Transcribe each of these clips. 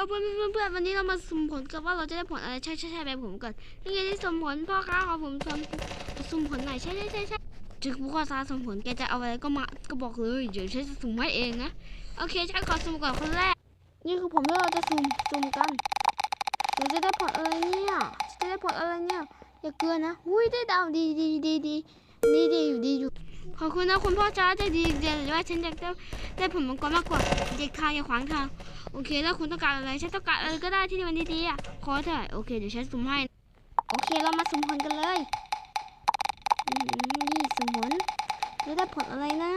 อเพื่อนเพื่อนเพื่อนวันนี้เรามาสุ่มผลกันว่าเราจะได้ผลอะไรใช่ใช่ใช่แบบผมก่อนนี่ไงที่สุมผลพ่อค้าของผมสุมสุ่มผลไหนใช่ใช่ใช่ใช่จึงพ่อค้าสุ่มผลแกจะเอาอะไรก็มาก็บอกเลยเดี๋ยวฉันจะสุ่มให้เองนะโอเคฉันขอสุ่มก่อนคนแรก นี่คือผมที่เราจะสุ่มสุ่มกันเราจะได้ผลอะไรเนี่ยจะได้ผลอะไรเนี่ยอย่าเกลือนะอุ้ยได้ดาวดีดีดีดีดีดีอยู่ดีอยู่ ขอบคุณนะคุณพ่อจ้าใจดีเดี๋ยวว่าฉันอยากได้ได้ผลมังกรมากกว่าเด็กทางอย่าขวางทางโอเคแล้วคุณต้องการอะไรฉันต้องการอะไรก็ได้ที่มันดีๆอะขอเถอะโอเคเดี๋ยวฉันสุ่มให้โอเคเรามาสุ่มผลกันเลยนี่สุ่มผลจะได้ผลอะไรนะ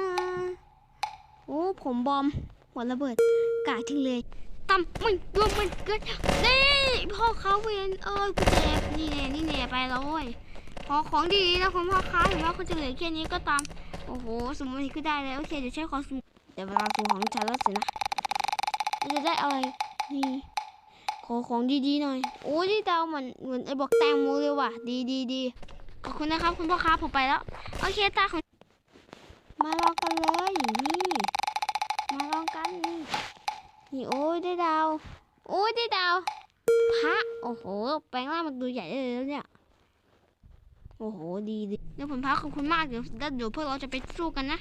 โอ้ผมบอมหัวระเบิดกาทิ้งเลยตั้มมันรวมมันเกิดนี่พ่อเขาเวนเอ้ยกูเจ็บนี่แน่นี่แน่ไปแล้วเว้ย อของดีๆนะคุณพ่อค้าถึงว่าคุณจะเหลือแค่นี้ก็ตาม โอ้โห สมมันก็ได้เลยโอเค เดี๋ยวฉันขอสมเดี๋ยวเวลาสุ่ของฉันแล้วสินะจะได้อะไรนี่ขอของดีๆหน่อย โอ้ยที่ดาวเหมือนเหมือนไอ้บอกแตงโมเลยว่ะ ดีดีดีขอบคุณนะครับ คุณพ่อค้าผมไปแล้ว โอเคตาของ มาลองกันเลยนี่ มาลองกันนี่นี่โอ้ยได้ดาว โอ้ยได้ดาวพระโอ้โห แปลงร่างมันตัวใหญ่เลยแล้วเนี่ย โอ้โหดีดีเดี๋ยวผมพักขอบคุณมากเดี๋ยวแล้วเดี๋ยวพวกเราจะไปสู้กันนะ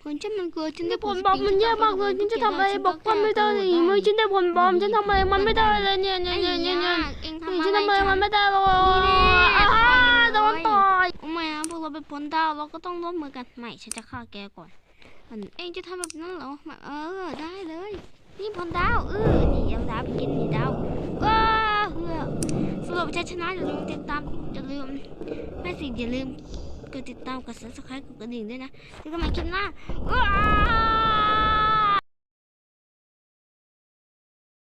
ผลฉันมันเกิดฉันได้ผลบอมมันแย่มากเลยฉันจะทำอะไรบอกมันไม่ได้เลยเมื่อฉันได้ผลบอมฉันทำอะไรมันไม่ได้เลยเนี่ยเนี่ยเนี่ยเนี่ยเนี่ยเองนี่ทำฉันอะไรทำอะไรมันไม่ได้หรอกนี่แน่อ้าโดนต่อยโอ้ไม่นะพวกเราเป็นพลดาวเราก็ต้องร่วมมือกันไม่ฉันจะฆ่าแกก่อนอันเองจะทำแบบนั้นเหรอมาเออได้เลย นี่พลดาวเออนี่เอาดาวไปกินนี่ดาวว้าเฮือ จะชนะอย่าลืมติดตามอย่าลืมไม่สิอย่าลืมกดติดตามกด subscribe กดกระดิ่งด้วยนะเจอกันใหม่คลิปหน้าว้า